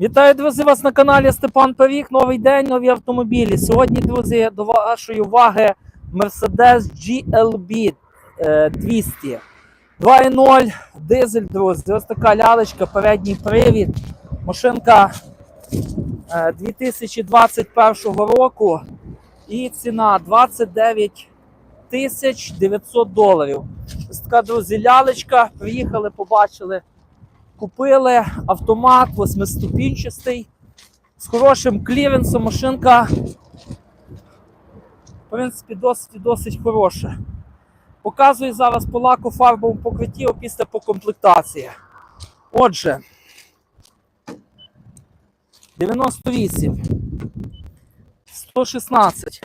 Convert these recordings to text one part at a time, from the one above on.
Вітаю, друзі, вас на каналі Степан Павік. Новий день, нові автомобілі. Сьогодні, друзі, до вашої уваги Mercedes GLB е, 200. 2.0 дизель, друзі. Ось така лялечка, передній привід. Машинка е, 2021 року. І ціна 29 тисяч 900 доларів. Ось така, друзі, лялечка. Приїхали, побачили. Купили автомат восьмиступінчастий з хорошим кліренсом. Машинка, в принципі, досить і досить хороша. Показую зараз по лаку фарбовому покритті після по комплектації. Отже, 98, 116,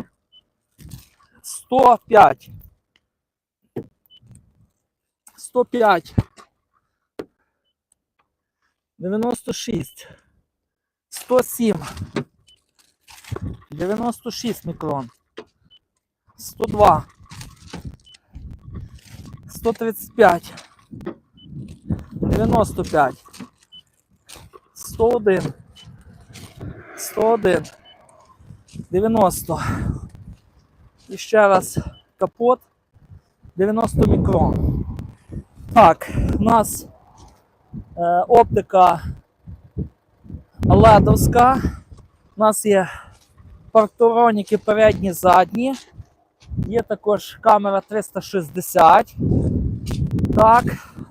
105, 105. 96, 107, 96 мікрон, 102, 135, 95, 101, 101, 90. І ще раз капот. 90 мікрон. Так, у нас оптика ледовська. У нас є парктроніки передні, задні. Є також камера 360. Так,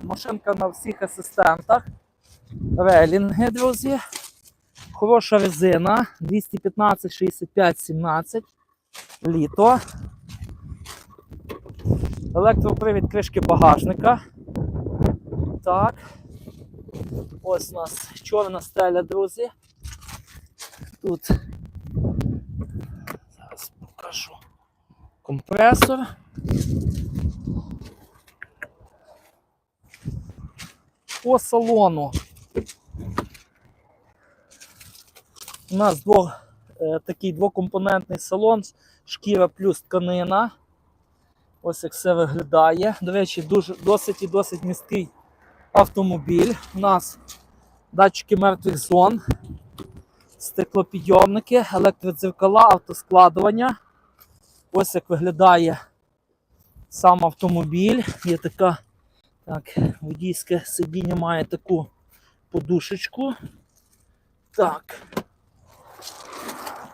машинка на всіх асистентах. Релінги, друзі. Хороша резина 215, 65, 17. Літо. Електропривід кришки багажника. Так. Ось у нас чорна стеля, друзі. Тут зараз покажу компресор. По салону у нас двох, е, такий двокомпонентний салон, шкіра плюс тканина. Ось як все виглядає. До речі, дуже, досить і досить місткий автомобіль. У нас датчики мертвих зон, стеклопідйомники, електродзеркала, автоскладування. Ось як виглядає сам автомобіль. Є така так, водійське сидіння має таку подушечку. Так.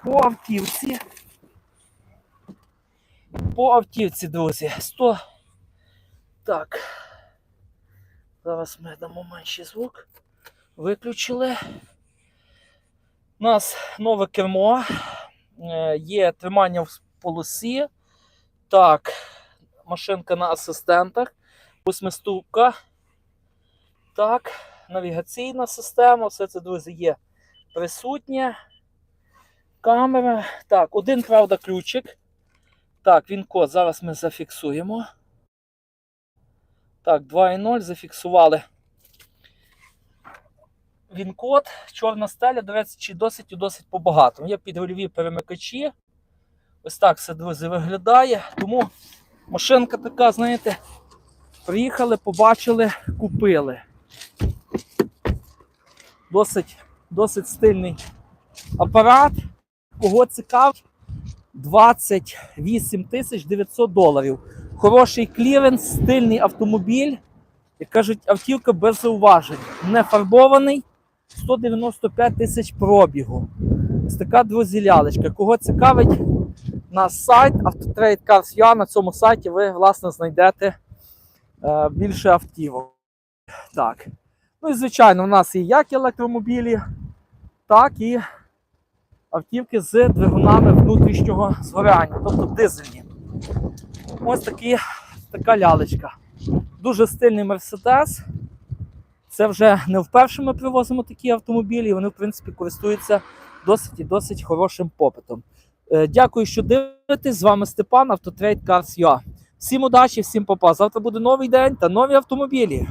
По автівці. По автівці, друзі, 100. Так. Зараз ми дамо менший звук. Виключили. У нас нове кермо. Е, Є тримання в полосі. Так, машинка на асистентах. Восьмиступка. Так, навігаційна система. Все це, друзі, є присутнє. Камера. Так, один, правда, ключик. Так, він код. Зараз ми зафіксуємо. Так, 2.0 зафіксували. Він код, чорна стеля, до речі, досить і досить побагато. Є підгольові перемикачі. Ось так все, друзі, виглядає. Тому машинка така, знаєте, приїхали, побачили, купили. Досить, досить стильний апарат. Кого цікавить? 28 тисяч 900 доларів. Хороший кліренс, стильний автомобіль. Як кажуть, автівка без зауважень. Не фарбований, 195 тисяч пробігу. Ось така друзі лялечка. Кого цікавить, наш сайт Autotrade Cars.ua, на цьому сайті ви, власне, знайдете е, більше автівок. Так. Ну і звичайно, у нас є як електромобілі, так і автівки з двигунами внутрішнього згоряння, тобто дизельні. Ось такі, така лялечка. Дуже стильний Мерседес. Це вже не вперше ми привозимо такі автомобілі, і вони, в принципі, користуються досить і досить хорошим попитом. Е, Дякую, що дивитесь. З вами Степан, Автотрейд Cars.ua. Всім удачі, всім попа. Завтра буде новий день та нові автомобілі.